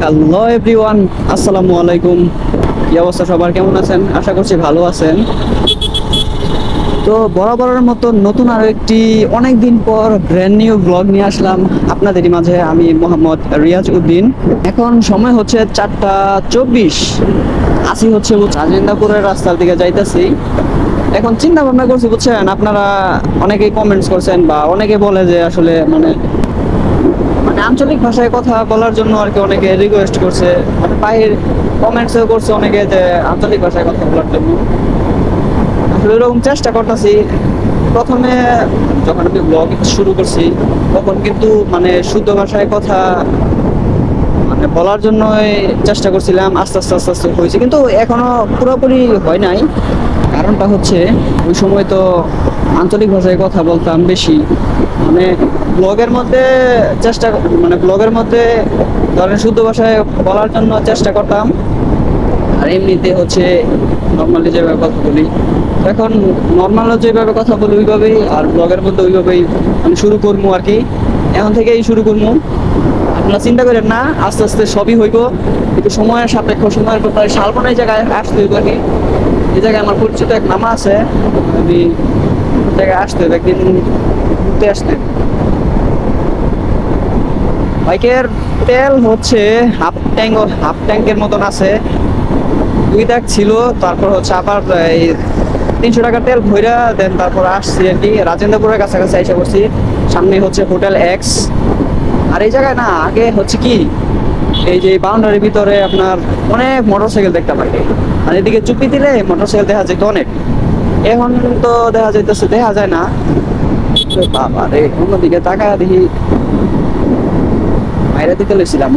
Hello everyone আসসালামু আলাইকুম কি অবস্থা সবার? কেমন আছেন? আশা করছি ভালো আছেন। তো বরাবরের মতো নতুন আরও একটি অনেক দিন পর ব্র্যান্ড নিউ ব্লগ নিয়ে আসলাম আপনাদেরই মাঝে। আমি মোহাম্মদ রিয়াজ উদ্দিন। এখন সময় হচ্ছে চারটা চব্বিশ। আসি হচ্ছে রাজেন্দ্রপুরের রাস্তার দিকে যাইতেছি। এখন চিন্তা ভাবনা করছি, বুঝছেন, আপনারা অনেকেই কমেন্টস করছেন বা অনেকে বলে যে আসলে মানে আঞ্চলিক ভাষায় কথা বলার জন্য আর কি অনেকে রিকোয়েস্ট করছে মানে বাইরের কমেন্টসও করছে অনেকে যে আঞ্চলিক ভাষায় কথা বলার জন্য। আসলে এরকম চেষ্টা করতেছি। প্রথমে যখন আমি ব্লগ শুরু করছি, তখন কিন্তু মানে শুদ্ধ ভাষায় কথা মানে বলার জন্যই চেষ্টা করছিলাম, আস্তে আস্তে আস্তে আস্তে হয়েছে। কিন্তু এখনও পুরোপুরি হয় নাই। কারণটা হচ্ছে, ওই সময় তো আঞ্চলিক ভাষায় কথা বলতাম বেশি। মানে ব্লগের মধ্যে চেষ্টা মানে ব্লগের মধ্যে ধরেন শুদ্ধ ভাষায় বলার জন্য চেষ্টা করতাম। আর এমনিতে হচ্ছে নর্মালি যেভাবে কথা বলি, এখন নর্মাল যেভাবে কথা বলি ওইভাবেই, আর ব্লগের মধ্যে ওইভাবেই আমি শুরু করব আর কি। এখন থেকেই শুরু করব। আপনারা চিন্তা করেন না, আস্তে আস্তে সবই হইব। কিন্তু সময়ের সাপেক্ষ, সময়ের ব্যাপারে শালবন এই জায়গায় আসতে হইব আর কি। এই জায়গায় আমার পরিচিত এক মামা আছে, আমি জায়গায় আসতে হবে একদিন ঘুরতে আসতে। বাইকের তেল হচ্ছে হাফ ট্যাঙ্ক হাফ ট্যাঙ্কের মতন আছে। দুই দাগ ছিল, তারপর হচ্ছে আবার এই তিনশো টাকার তেল ভইরা দেন তারপর আসছি আর কি রাজেন্দ্রপুরের কাছাকাছি এসে করছি সামনে হচ্ছে হোটেল এক্স আর এই জায়গায় না, আগে হচ্ছে কি, এই যে বাউন্ডারির ভিতরে আপনার অনেক মোটরসাইকেল দেখতে পাই। আর এদিকে চুপি দিলে মোটরসাইকেল দেখা যেত অনেক। এখন তো দেখা যাইতেছে, দেখা যায় না। বাবা রে অন্যদিকে তাকা দেখি বাইরে দিতে লইছিলাম।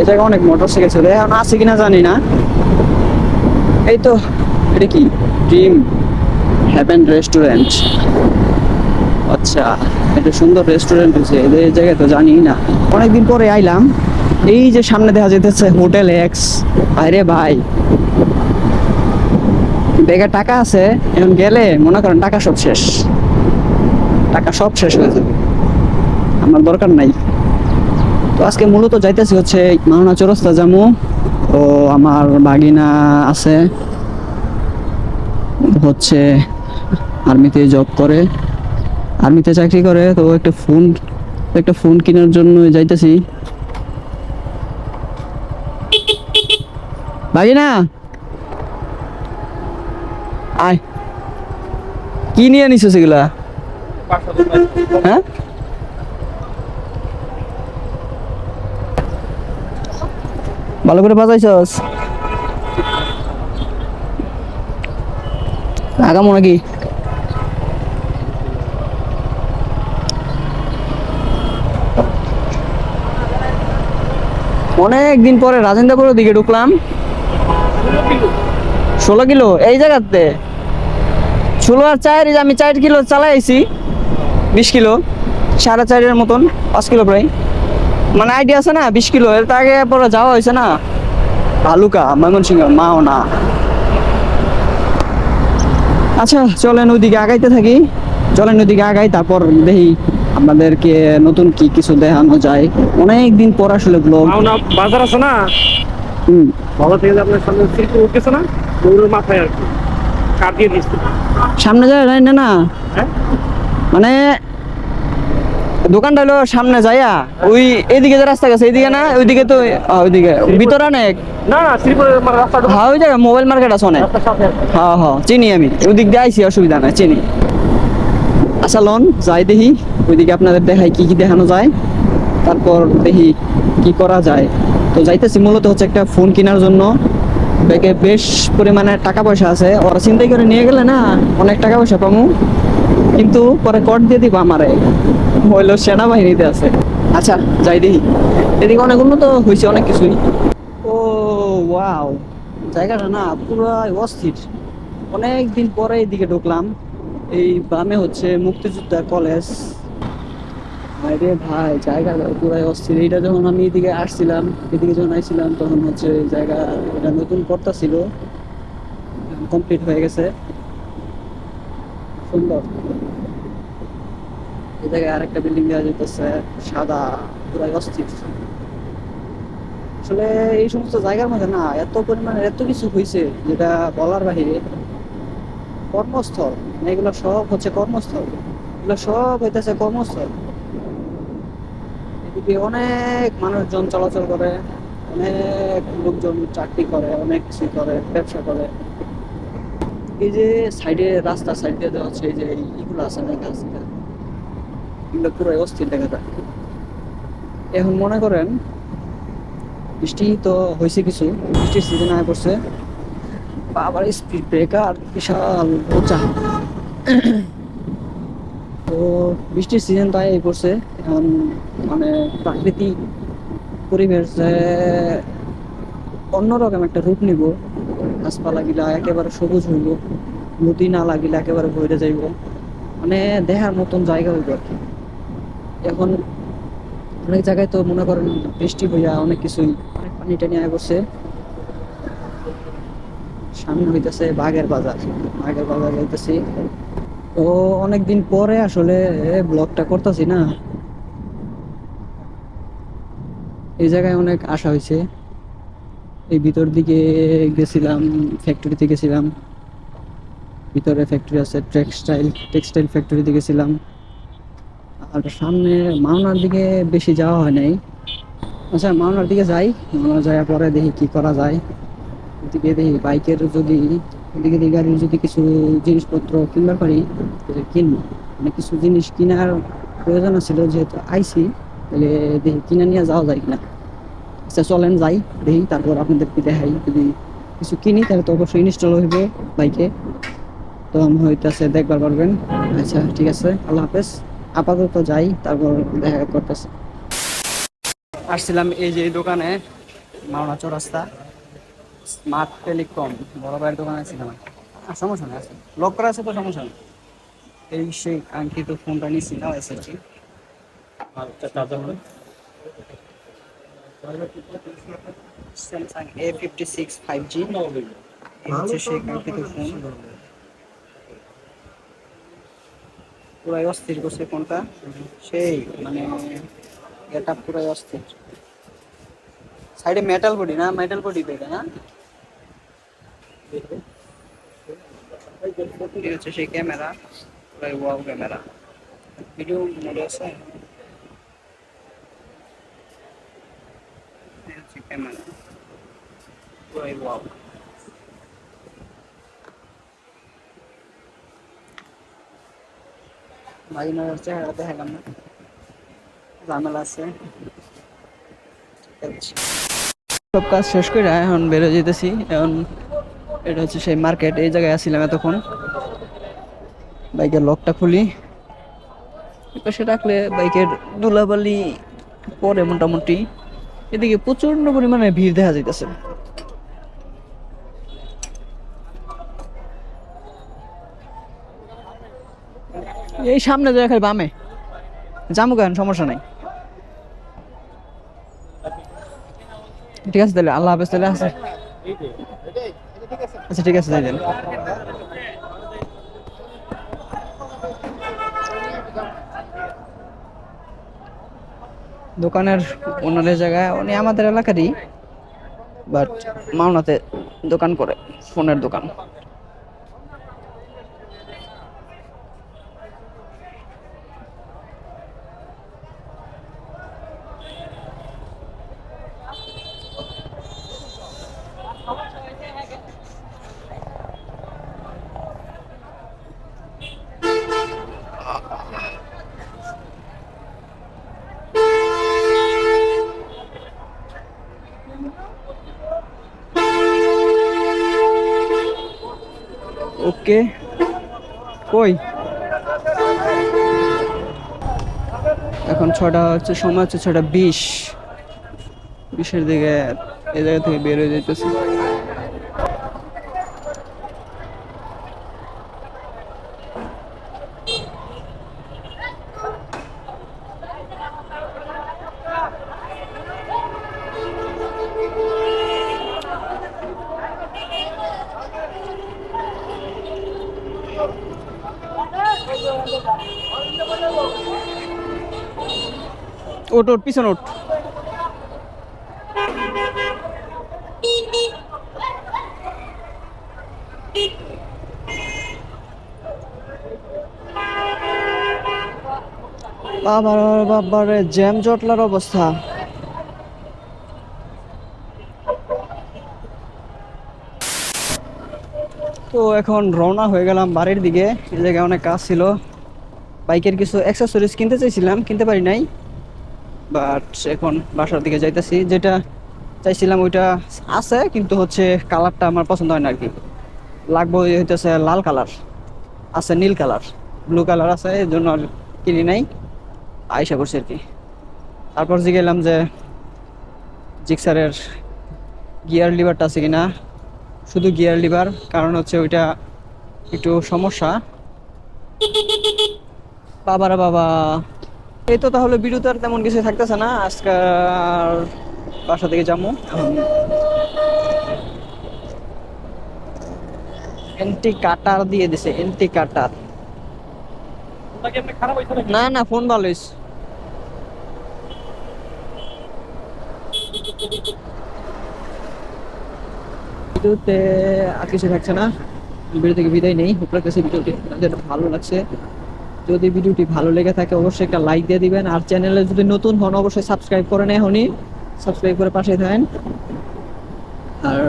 এই জায়গায় অনেক মোটরসাইকেল ছিল। এখন আছে কিনা জানি না। এই তো, এটা কি? ড্রিম হ্যাভেন রেস্টুরেন্ট আচ্ছা এটা সুন্দর রেস্টুরেন্ট হয়েছে এদের জায়গায় তো জানি না। অনেকদিন পরে আইলাম। এই যে সামনে দেখা যেতেছে হোটেল এক্স আরে ভাই। ব্যাগে টাকা আছে, এখন গেলে মনে করেন টাকা সব শেষ। টাকা সব শেষ হয়ে যাবে। আমার দরকার নাই। তো আজকে মূলত যাইতেছি হচ্ছে মাওনা চৌরাস্তা জামু ও আমার বাগিনা আছে। হচ্ছে আর্মিতে জব করে। আর্মিতে চাকরি করে, তো একটা ফোন একটা ফোন কেনার জন্য যাইতেছি। বাগিনা! আয়। কি নিয়ে নিছো সেগুলা হ্যাঁ? ভালো করে বাজাইছস? আগামো নাকি? অনেক দিন পরে রাজেন্দ্রপুরের দিকে ঢুকলাম। ষোলো কিলো, এই জায়গাতে। ষোলো আর চার আমি চার কিলো চালাইছি, বিশ কিলো, সাড়ে চারের মতন, পাঁচ কিলো প্রায়। মানে আইডিয়া আছে না বিশ কিলো। এর আগে পরে যাওয়া হয়েছে না। ভালুকা ময়মনসিংহ মাও না। আচ্ছা চলেন ওইদিকে আগাইতে থাকি। চলেন ওইদিকে আগাই তারপর দেখি আপনাদেরকে নতুন কি কিছু দেখানো যায়। অনেক দিন পর আসলে ব্লগ বাজার আছে না? হুম। ভালো থেকে আপনার সামনে সিল্ক উঠতেছে না ওগুলোর মাথায় আর কি। কাট দিয়ে দিচ্ছে। সামনে যায় না না। হ্যাঁ? মানে দোকানটা হলো সামনে যাইয়া ওই এদিকে যে রাস্তা গেছে এইদিকে না? ওইদিকে তো ওইদিকে। ভিতরে অনেক? না হ্যাঁ ওই জায়গায় মোবাইল মার্কেট আছে অনেক। হ্যাঁ হ্যাঁ চিনি আমি। ওই দিক দিয়ে আইসি অসুবিধা নাই চিনি। আচ্ছা লন যাই দেখি। ওইদিকে আপনাদের দেখাই কি কি দেখানো যায়। তারপর দেখি কি করা যায়। তো যাইতেছি মূলত হচ্ছে একটা ফোন কেনার জন্য। ব্যাগে বেশ পরিমাণে টাকা পয়সা আছে। ওরা চিন্তাই করে নিয়ে গেলে না অনেক টাকা পয়সা পামু। কিন্তু পরে কট দিয়ে দিব আমারে। হইল সেনাবাহিনীতে আছে। আচ্ছা। যাই দেখি। এদিকে অনেক উন্নত হয়েছে অনেক কিছুই। ও ওয়াও। জায়গাটা না পুরো অস্থির। অনেক দিন পরে এদিকে ঢুকলাম। এই বামে হচ্ছে মুক্তিযোদ্ধা কলেজ। আরে ভাই জায়গাটা পুরাই অস্থির। এইটা যখন আমি এদিকে আসছিলাম এদিকে যখন আসছিলাম তখন হচ্ছে এই জায়গা এটা নতুন পর্তা ছিল। কমপ্লিট হয়ে গেছে। সুন্দর। আরেকটা বিল্ডিং দেওয়া যেতেছে সাদা, পুরাই অস্থির। আসলে এই সমস্ত জায়গার মধ্যে না, এত এত কিছু হয়েছে যেটা বলার বাহিরে কর্মস্থল। মানে এগুলো সব হচ্ছে কর্মস্থল। এগুলো সব হইতেছে কর্মস্থল। এদিকে অনেক মানুষজন চলাচল করে, অনেক লোকজন চাকরি করে, অনেক কিছু করে, ব্যবসা করে। এই যে সাইডে রাস্তা সাইড দিয়ে হচ্ছে, এই যে ইগুলো আছে না গাছ এগুলো পুরো অস্থির দেখা যায়। এখন মনে করেন, বৃষ্টি তো হয়েছে কিছু, বৃষ্টির সিজন আয় পড়ছে। আবার স্পিড ব্রেকার বিশাল বোঝা তো বৃষ্টির সিজন তাই এই পড়ছে। এখন মানে প্রাকৃতিক পরিবেশ যে অন্যরকম একটা রূপ নিব। গাছপালা গিলা একেবারে সবুজ হইব, নদী নালা গিলা একেবারে ভরে যাইব। মানে দেখার মতন জায়গা হইব আর কি। এখন অনেক জায়গায় তো মনে করেন বৃষ্টি হইয়া অনেক কিছুই অনেক পানি টানি আয় করছে সামনে হইতেছে বাঘের বাজার। বাঘের বাজার যাইতেছি। তো অনেকদিন পরে আসলে ব্লগটা করতেছি না। এই জায়গায় অনেক আশা হয়েছে এই ভিতর দিকে গেছিলাম ফ্যাক্টরিতে গেছিলাম। ভিতরে ফ্যাক্টরি আছে টেক্সটাইল টেক্সটাইল ফ্যাক্টরিতে গেছিলাম। আর সামনে মাওনার দিকে বেশি যাওয়া হয় নাই। আচ্ছা মাওনার দিকে যাই। মাওনা যাওয়ার পরে দেখি কি করা যায়। ওদিকে দেখি বাইকের যদি ওদিকে দেখি গাড়ির যদি কিছু জিনিসপত্র কিনবার পারি কিনবো। মানে কিছু জিনিস কেনার প্রয়োজন ছিল যেহেতু আইসি তাহলে দেখি কিনে নিয়ে যাওয়া যায় কিনা। আচ্ছা চলেন যাই, দেখি তারপর আপনাদেরকে দেখাই। যদি কিছু কিনি, তাহলে তো অবশ্যই ইনস্টল হইব বাইকে। তো আমি হইতেছে, দেখবার পারবেন। আচ্ছা ঠিক আছে, আল্লাহ হাফেজ। আপাতত যাই তারপর দেখা করতেছে। আসছিলাম এই যে এই দোকানে মাওনা চৌরাস্তা স্মার্ট টেলিকম বড় ভাইয়ের দোকানে ছিলাম। আর সমস্যা নেই আছে। লক করা আছে তো সমস্যা নেই। এই সেই কাঙ্ক্ষিত ফোনটা নিয়েছিলাম এসেছি Samsung A fifty six five G হচ্ছে সেই কাঙ্ক্ষিত ফোন পুরাই অস্থির করছে ফোনটা সেই মানে এটা পুরাই অস্থির। সাইডে মেটাল বডি না? মেটাল বডি এটা না? এই হচ্ছে সেই ক্যামেরা, পুরাই ওয়াও ক্যামেরা। ভিডিও মোডে আছে? এই হচ্ছে ক্যামেরা। পুরাই ওয়াও ভাগিনার চেহারা দেখালাম না। আছে। সব কাজ শেষ করে এখন বেরো যেতেছি এখন এটা হচ্ছে সেই মার্কেট, এই জায়গায় আসছিলাম এতক্ষণ। বাইকের লকটা খুলি। পাশে রাখলে বাইকের ধুলাবালি পরে মোটামুটি। এদিকে প্রচণ্ড পরিমাণে ভিড় দেখা যাইতেছে। এই সামনে জায়গা খালি বামে। যাব কেন সমস্যা নাই। ঠিক আছে তাহলে, আল্লাহ হাফেজ, তাহলে আছে। আচ্ছা ঠিক আছে যান দোকানের ওনারের জায়গায়, উনি আমাদের এলাকারই বাট মাওনাতে দোকান করে, ফোনের দোকান। ওকে। কই? এখন ছটা হচ্ছে, সময় হচ্ছে ছটা বিশ। বিশের দিকে এ জায়গা থেকে বের হয়ে যেতেছি ওট ওট পিছন ওট বাবার বাবার, জ্যাম জটলার অবস্থা। তো এখন রওনা হয়ে গেলাম বাড়ির দিকে, এই জায়গায় অনেক কাজ ছিল। বাইকের কিছু অ্যাক্সেসরিজ কিনতে চাইছিলাম, কিনতে পারি নাই। বাট এখন বাসার দিকে যাইতেছি। যেটা চাইছিলাম ওইটা আছে, কিন্তু হচ্ছে কালারটা আমার পছন্দ হয় না আর কি লাগবে হইতেছে লাল কালার আছে নীল কালার ব্লু কালার আছে এই জন্য আর কিনি নাই। আয়সা করছি আর কি তারপর যে গেলাম যে জিক্সারের গিয়ার লিভারটা আছে কিনা। শুধু গিয়ার লিভার কারণ হচ্ছে ওইটা একটু সমস্যা। বাবারা বাবা। এই তো তাহলে ভিডিওতে আর তেমন কিছু থাকতেছে না। আজকাল বাসা থেকে যাব। এন্টি কাটার দিয়ে দিছে, এন্টি কাটার? না না, ফোন ভালো। ভিডিওতে আর কিছু থাকছে না। ভিডিও থেকে বিদায় নেই? লাগতেছে ভিডিওটি ভালো লাগছে। যদি ভিডিওটি ভালো লেগে থাকে অবশ্যই একটা লাইক দিয়ে দিবেন। আর চ্যানেলে যদি নতুন হন অবশ্যই সাবস্ক্রাইব করে নেয় এখনই। সাবস্ক্রাইব করে পাশে থাকেন। আর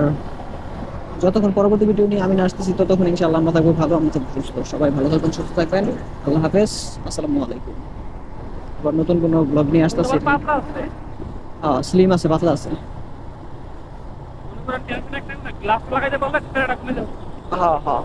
যতক্ষণ পরবর্তী ভিডিও নিয়ে আমি আসতেছি ততক্ষণ ইনশাআল্লাহ আমরা থাকব ভালো আমরা থাকব সুস্থ। সবাই ভালো থাকবেন সুস্থ থাকবেন। আল্লাহ হাফেজ। আসসালামু আলাইকুম। আবার নতুন কোনো ব্লগ নিয়ে আসতেছি। হ্যাঁ স্লিম আছে? পাতলা আছে। হ্যাঁ হ্যাঁ।